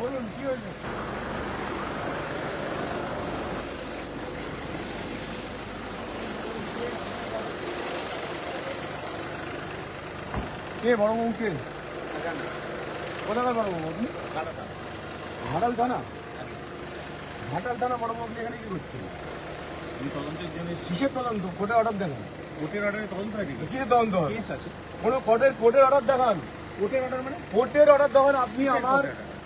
বলুন কি হয়েছে কে বড় বাবু কে? কোথাকার বড় বাবু আপনি ঘাটাল থানা? ঘাটাল থানা বড় বাবু আপনি এখানে কি করছেন তদন্তের জন্য কিসের তদন্ত? কোর্টে অর্ডার দেখান। কোর্টের অর্ডারে তদন্ত হয় নাকি? কি তদন্ত? হয় কেস আছে। কোনো কোর্টের কোর্টের অর্ডার দেখান। কোর্টের অর্ডার মানে? কোর্টের অর্ডার দেখান আপনি আমার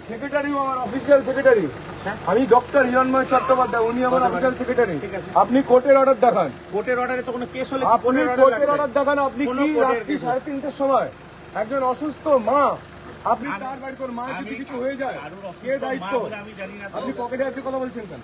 সেক্রেটারি আমার অফিসিয়াল সেক্রেটারি আমি ডক্টর হিরণময় চট্টোপাধ্যায় উনি আমার অফিসিয়াল সেক্রেটারি আপনি কোর্টের অর্ডার দেখান। কোর্টের অর্ডারে তো কোনো কেস হলে আপনি কোর্টের অর্ডার দেখান আপনি কি রাত্রি সাড়ে তিনটের সময় একজন অসুস্থ মা আপনি তার বাড়ি কোন মা যদি কিছু হয়ে যায় কে দায়িত্ব। আপনি পকেটে আপনি কথা বলছেন কেন?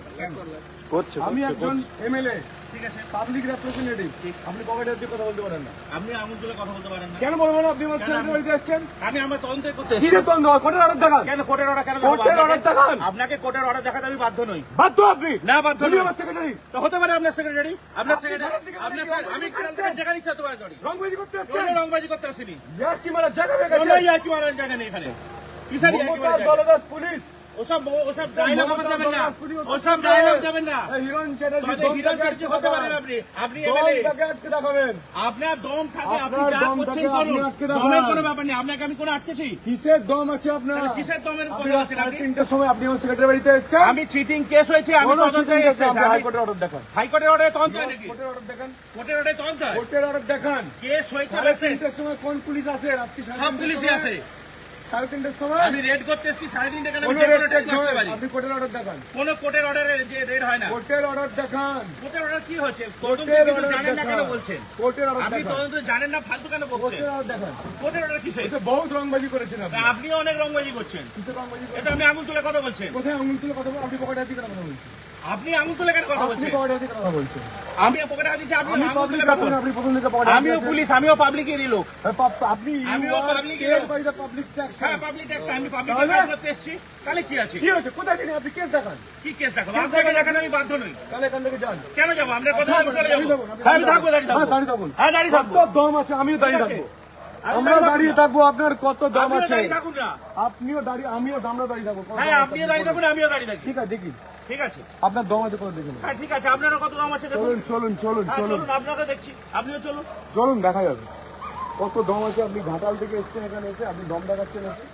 আমি একজন এমএলএ ঠিক আছে পাবলিক রেপ্রেজেন্টেটিভ আপনি পকেটে আপনি কথা বলতে পারেন না? আপনি আঙুল তুলে কথা বলতে পারেন না। কেন বলব আপনি আমার কেন বাড়িতে এসছেন আমি আমার তদন্ত করতে এসেছি। কিসের কোর্টের অর্ডার দেখান। কেন কোর্টের অর্ডার কেন কোর্টের দেখাবো? দেখান। আপনাকে- আপনাকে কোর্টের অর্ডার দেখাতে আমি বাধ্য নই। বাধ্য আপনি? না, বাধ্য নই। আমার সেক্রেটারি তো হতে পারে আপনার সেক্রেটারি আপনার সেক্রেটারি আপনার আমি রংবাজি তোমার গাড়ি করতে এসছেন রংবাজি করতে আসিনি। ইয়ার কি মারা জায়গা হয়ে কোনো গেছে ইয়ার্কি মারার জায়গা নেই এখানে। কিসের ইয়ার্কি মমতা মারার জায়গা? দলদাস পুলিশ। ওসব ওসব ডায়লগ মমতা না। ওসব ডায়লগ যাবেন না। হিরণ চ্যাটার্জি হিরণ চ্যাটার্জি হতে পারেন আপনি। আপনি এমএলএ। আটকে দেখাবেন। আপনার দম থাকে আপনি যা করছেন করুন। আপনি আটকে দেখান। দমের কোনো ব্যাপার নেই আপনাকে আমি কোনো আটকেছি। কিসের দম আছে আপনার? কিসের দমের কথা রাত আপনি? তিনটের সময় আপনি আমার সেক্রেটারি বাড়িতে এসছেন? আমি চিটিং কেস হয়েছে আমি তদন্তে এসেছি। হাইকোর্টের অর্ডার দেখান। হাইকোর্টের অর্ডারে তদন্ত নাকি? কোর্টের অর্ডার দেখান। কোর্টের অর্ডারে তদন্ত কোর্টের অর্ডার দেখান। কেস হয়েছে সময় কোন পুলিশ রাত্রি সব পুলিশই আছে সাড়ে তিনটের সময়? আমি রেড করতে এসেছি সাড়ে তিনটে কেন আপনি কোর্টের অর্ডার দেখান। কোনো কোর্টের অর্ডারে যে রেড হয় না। কোর্টের অর্ডার দেখান। কোর্টের অর্ডার কি হচ্ছে? কোর্টের অর্ডার জানেন না কেন বলছেন? কোর্টের অর্ডার আপনি তদন্ত জানেন না ফালতু কেন বলছেন? কোর্টের অর্ডার দেখান। কোর্টের অর্ডার এসে বহুত রংবাজি করেছেন আপনি। অনেক রংবাজি করছেন। কিসের রংবাজি এটা আমি আঙুল তুলে কথা বলছেন। কোথায় আঙুল তুলে কথা আপনি পকেটে হাতে কথা বলছেন? আপনি আঙুল তুলে কেন কথা বলছেন। কথা বলছেন। আমি পকেটে হাত দিচ্ছি আপনি আঙুল তুলে কথা বলছেন। আপনি প্রথম থেকে পকেটে আমিও পুলিশ আমিও পাবলিকেরই লোক। আপনি আমিও paid এর- public tax হ্যাঁ পাবলিক ট্যাক্স আমি পাবলিক ট্যাক্স করতে এসেছি। তাহলে কি আছে? কি কোথায় ছিলেন আপনি কেস দেখান। কি কেস দেখো কেস আপনাকে দেখান। আমি বাধ্য নই। তাহলে এখান থেকে যান। কেন যাব? আপনার কথা দাঁড়িয়ে চলে দাঁড়িয়ে যাব? হ্যাঁ আমি থাকব দাঁড়িয়ে দাঁড়িয়ে হ্যাঁ, থাকব দাঁড়িয়ে থাকুন। হ্যাঁ দাঁড়িয়ে কত দম আছে? আমিও দাঁড়িয়ে থাকব আমরা দাঁড়িয়ে দাঁড়িয়ে থাকব আপনার কত দাম আছে? দাঁড়িয়ে আপনিও দাঁড়িয়ে আমিও আমরা দাঁড়িয়ে থাকব হ্যাঁ আপনিও দাঁড়িয়ে থাকুন আমিও দাঁড়িয়ে থাকি। ঠিক আছে দেখি। ঠিক আছে? আপনার দম আছে কত দেখুন হ্যাঁ ঠিক আছে আপনারও কত দাম আছে দেখুন। চলুন চলুন চলুন হ্যাঁ চলুন। চলুন আপনাকে দেখছি। আপনিও চলুন। চলুন দেখা যাবে। কত দম আছে আপনি ঘাটাল থেকে এসছেন এখানে এসে আপনি দম দেখাচ্ছেন এসে।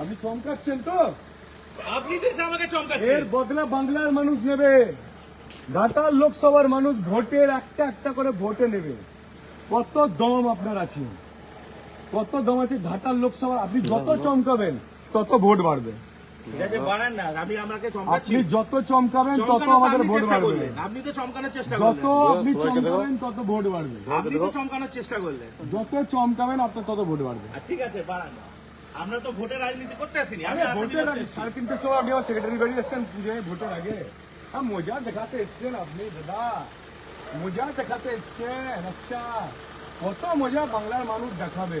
আপনি চমকাচ্ছেন তো? আপনি দেশে আমাকে এর বদলা বাংলার মানুষ নেবে। ঘাটাল লোকসভার মানুষ ভোটের একটা একটা করে ভোটে নেবে। কত দম আপনার আছে? কত দম আছে ঘাটাল লোকসভা আপনি যত চমকাবেন তত ভোট বাড়বে। আপনি যত চমকাবেন তত আমাদের ভোট বাড়বে। আপনি তো চমকানোর চেষ্টা যত আপনি চমকাবেন তত ভোট বাড়বে। আপনি তো চমকানোর চেষ্টা করলেন। যত চমকাবেন আপনার তত ভোট বাড়বে। ঠিক আছে বাড়ান আমরা তো ভোটের রাজনীতি করতে আসিনি। আমি ভোটের। সাড়ে তিনটের সময় আপনি সেক্রেটারি বাড়ি এসছেন পুজোয় ভোটের আগে? হ্যাঁ মজা দেখাতে এসছেন আপনি দাদা। মজা দেখাতে এসছেন আচ্ছা। কত মজা বাংলার মানুষ দেখাবে।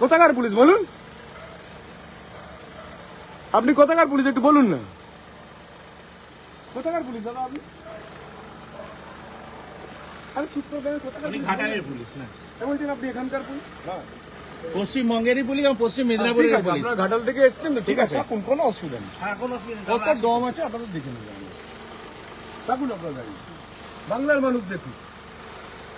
কোথাকার পুলিশ বলুন? আপনি কোথাকার পুলিশ একটু বলুন না। কোথাকার পুলিশ দাদা আপনি? আমি চুপ করে কোথাকার ঘাটালের পুলিশ না? বলছেন আপনি এখানকার পুলিশ? পশ্চিমবঙ্গেরই পুলিশ এবং পশ্চিম ঠিক মেদিনীপুরের পুলিশ। আপনারা ঘাটাল থেকে এসছেন তো ঠিক আছে। কোনো অসুবিধা নেই। হ্যাঁ কোনো অসুবিধা নেই। কত দম আছে আপনাদের দেখে নেবেন থাকুন আপনার গাড়ি। বাংলার মানুষ দেখুন।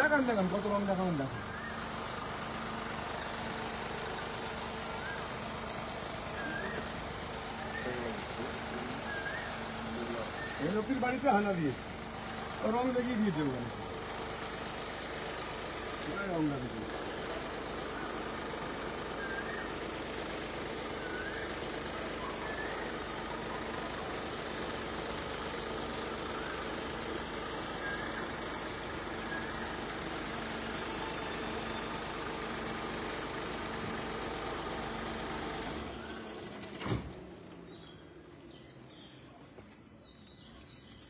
দেখান দেখান, কত রং দেখাবেন দেখান। এই লোকের বাড়িতে হানা দিয়েছে। রং দেখিয়ে দিয়েছে ওখানে। রং লাগিয়ে দিয়েছে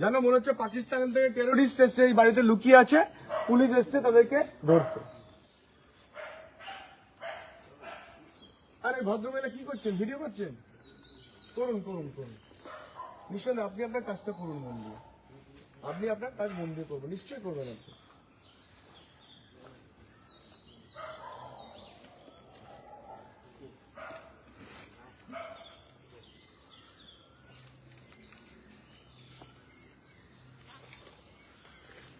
যেন মনে হচ্ছে পাকিস্তান থেকে টেরোরিস্ট এসছে, এই বাড়িতে লুকিয়ে আছে, পুলিশ এসছে তাদেরকে ধরতে। আরে ভদ্রমেলা কি করছেন? ভিডিও করছেন? করুন করুন করুন। নিশ্চয় আপনি আপনার কাজটা করুন মন আপনি আপনার কাজ মন দিয়ে করবেন, নিশ্চয়ই করবেন আপনি।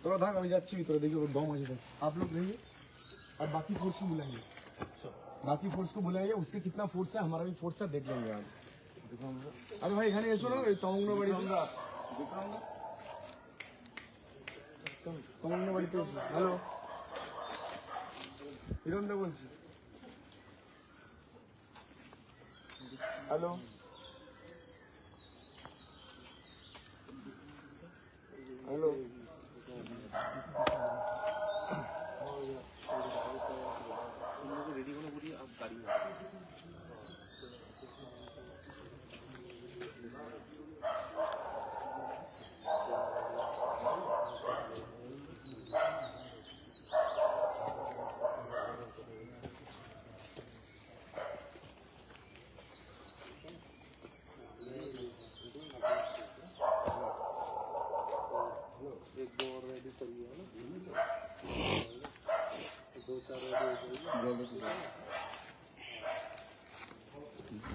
थोड़ा भाग अभी जाच्छी थोड़ा देखिए वो बम है आप लोग रहिए और बाकी फोर्स को बुलाइए बाकी फोर्स को बुलाइए उसके कितना फोर्स है हमारा भी फोर्स है देख लेंगे आज अरे भाई এখানে এসো না এই তমঙ্গ বাড়ি তমঙ্গ বাড়িতে এসো হ্যালো হিরণদা বলছি হ্যালো হ্যালো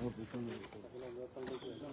我不动了，大哥，大。